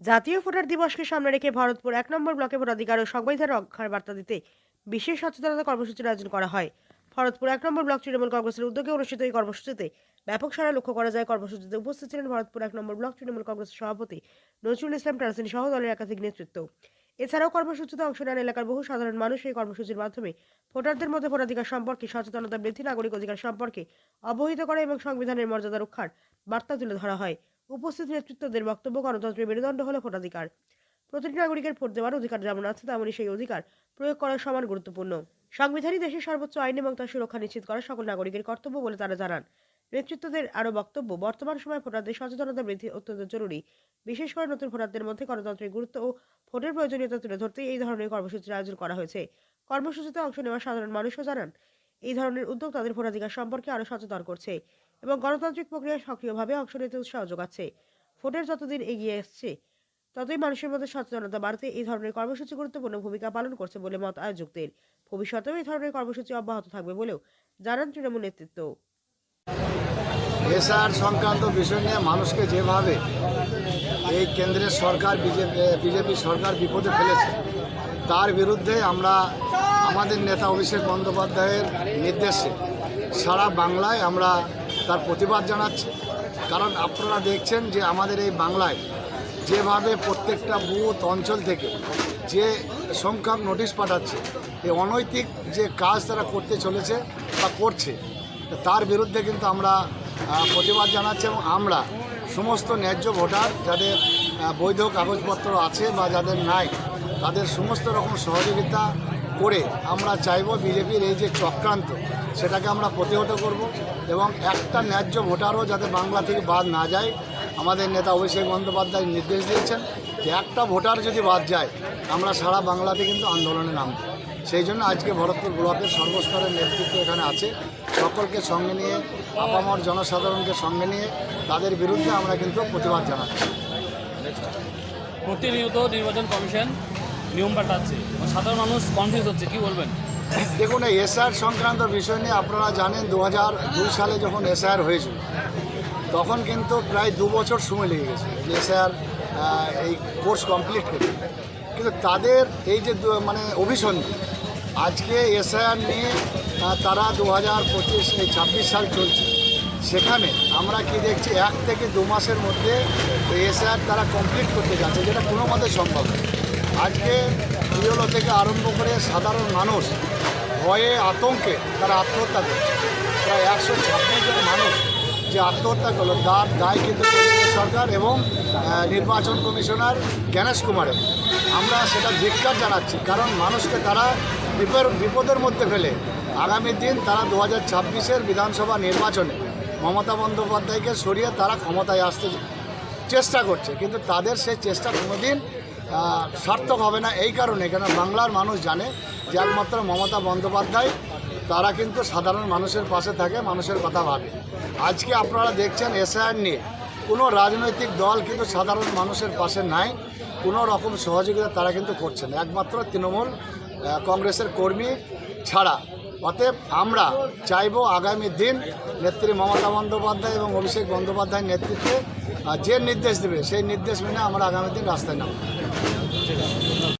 জাতীয় ভোটার দিবসকে সামনে রেখে ভরতপুর এক নম্বর ব্লকে ভোটাধিকার ও সংবিধান রক্ষার বার্তা দিতে বিশেষ সচেতনতা কর্মসূচির আয়োজন করা হয়। ভরতপুর এক নম্বর ব্লক তৃণমূল কংগ্রেসের উদ্যোগে অনুষ্ঠিত এই কর্মসূচিতে ব্যাপক সারা লক্ষ্য করা যায়। কর্মসূচিতে উপস্থিত ছিলেন ভরতপুর এক নম্বর ব্লক তৃণমূল কংগ্রেসের সভাপতি নজরুল ইসলাম টানসিন সহ দলের একাধিক নেতৃত্ব। এছাড়াও কর্মসূচিতে অংশ নেন এলাকার বহু সাধারণ মানুষ। এই কর্মসূচির মাধ্যমে ভোটারদের মধ্যে ভোটাধিকার সম্পর্কে সচেতনতা বৃদ্ধি, নাগরিক অধিকার সম্পর্কে অবহিত করা এবং সংবিধানের মর্যাদা রক্ষার বার্তা তুলে ধরা হয়। উপস্থিত নেতৃত্বদের বক্তব্য, গণতন্ত্রের মেরুদণ্ড হল ভোটাধিকার। প্রতিটি নাগরিকের ভোট দেওয়ার অধিকার যেমন আছে, তেমনই সেই অধিকার প্রয়োগ করা সমান গুরুত্বপূর্ণ। সংবিধানই দেশের সর্বোচ্চ আইন এবং তার সুরক্ষা নিশ্চিত করা সকল নাগরিকের কর্তব্য বলে তারা জানান। নেতৃত্বদের আরও বক্তব্য, বর্তমান সময়ে ভোটারদের সচেতনতা বৃদ্ধি অত্যন্ত জরুরি। বিশেষ করে নতুন ভোটারদের মধ্যে গণতন্ত্রের গুরুত্ব ও ভোটের প্রয়োজনীয়তা তুলে ধরতে এই ধরনের কর্মসূচির আয়োজন করা হয়েছে। কর্মসূচিতে অংশ নেওয়া সাধারণ মানুষও জানান, এই ধরনের উদ্যোগ তাদের ভোটাধিকার সম্পর্কে আরও সচেতন করছে। এবং গণতান্ত্রিক প্রক্রিয়ায় সক্রিয়ভাবে অংশ নিতে উৎসাহ যোগাচ্ছে ভোটের যতদিন এগিয়ে আসছে, ততই মানুষের মধ্যে সচেতনতা বাড়তে এই ধরনের কর্মসূচি গুরুত্বপূর্ণ ভূমিকা পালন করছে বলে মত আয়োজকদের। ভবিষ্যতেও এই ধরনের কর্মসূচি অব্যাহত থাকবে বলেও জানান তৃণমূল নেতৃত্ব। এসআর সংক্রান্ত বিষয় নিয়ে মানুষকে যেভাবে এই কেন্দ্রের সরকার, বিজেপি বিজেপি সরকার বিপদে ফেলেছে, তার বিরুদ্ধে আমরা আমাদের নেতা অভিষেক বন্দ্যোপাধ্যায়ের নির্দেশে সারা বাংলায় আমরা তার প্রতিবাদ জানাচ্ছি। কারণ আপনারা দেখছেন যে আমাদের এই বাংলায় যেভাবে প্রত্যেকটা বুথ অঞ্চল থেকে যে সংখ্যক নোটিশ পাঠাচ্ছে, এই অনৈতিক যে কাজ তারা করতে চলেছে বা করছে, তার বিরুদ্ধে কিন্তু আমরা প্রতিবাদ জানাচ্ছি এবং আমরা সমস্ত ন্যায্য ভোটার যাদের বৈধ কাগজপত্র আছে বা যাদের নাই, তাদের সমস্ত রকম সহযোগিতা করে আমরা চাইব বিজেপির এই যে চক্রান্ত সেটাকে আমরা প্রতিহত করব এবং একটা ন্যায্য ভোটারও যাতে বাংলা থেকে বাদ না যায়, আমাদের নেতা অভিষেক বন্দ্যোপাধ্যায় নির্দেশ দিয়েছেন যে একটা ভোটার যদি বাদ যায়, আমরা সারা বাংলাতে কিন্তু আন্দোলনে নামব। সেই জন্য আজকে ভরতপুর ব্লকের সর্বস্তরের নেতৃত্ব এখানে আছে। সকলকে সঙ্গে নিয়ে, আপামর জনসাধারণকে সঙ্গে নিয়ে তাদের বিরুদ্ধে আমরা কিন্তু প্রতিবাদ জানাচ্ছি। প্রতিনিয়ত নির্বাচন কমিশন নিয়ম পাল্টাচ্ছে। সাধারণ মানুষ কনফিউজ হচ্ছে, কি বলবেন? দেখুন, এই এসআর সংক্রান্ত বিষয় নিয়ে আপনারা জানেন, দু সালে যখন এসআর হয়েছিল, তখন কিন্তু প্রায় দু বছর সময় লেগে গেছে এসআর এই কোর্স কমপ্লিট করতে কিন্তু তাদের এই যে মানে অভিসন্ধি, আজকে এসআর নিয়ে তারা দু হাজার পঁচিশ, এই ছাব্বিশ সাল চলছে সেখানে আমরা কি দেখছি, এক থেকে দু মাসের মধ্যে এসআর তারা কমপ্লিট করতে যাচ্ছে, যেটা কোনো মতে সম্ভব। আজকে বিরল থেকে আরম্ভ করে সাধারণ মানুষ ভয়ে আতঙ্কে তারা আত্মহত্যা করছে। প্রায় একশো ছাব্বিশ জন মানুষ যে আত্মহত্যা করল, তার দায় কিন্তু সরকার এবং নির্বাচন কমিশনার জ্ঞানেশ কুমারের। আমরা সেটা ধিক্কার জানাচ্ছি, কারণ মানুষকে তারা বিপদ বিপদের মধ্যে ফেলে। আগামী দিন তারা দু হাজার ছাব্বিশের বিধানসভা নির্বাচনে মমতা বন্দ্যোপাধ্যায়কে সরিয়ে তারা ক্ষমতায় আসতে চেষ্টা করছে। কিন্তু তাদের সেই চেষ্টা কোনোদিন সার্থক হবে না এই কারণে কেন বাংলার মানুষ জানে যে একমাত্র মমতা বন্দ্যোপাধ্যায়, তারা কিন্তু সাধারণ মানুষের পাশে থাকে, মানুষের কথা ভাবে। আজকে আপনারা দেখছেন এসআইআর নিয়ে, কোনো রাজনৈতিক দল কিন্তু সাধারণ মানুষের পাশে নাই, কোনো রকম সহযোগিতা তারা কিন্তু করছে না। একমাত্র তৃণমূল কংগ্রেসের কর্মী ছাড়া। অতএব আমরা চাইব আগামী দিন নেত্রী মমতা বন্দ্যোপাধ্যায় এবং অভিষেক বন্দ্যোপাধ্যায়ের নেতৃত্বে যে নির্দেশ দেবে, সেই নির্দেশ মেনে আমরা আগামী দিন রাস্তায় নামব।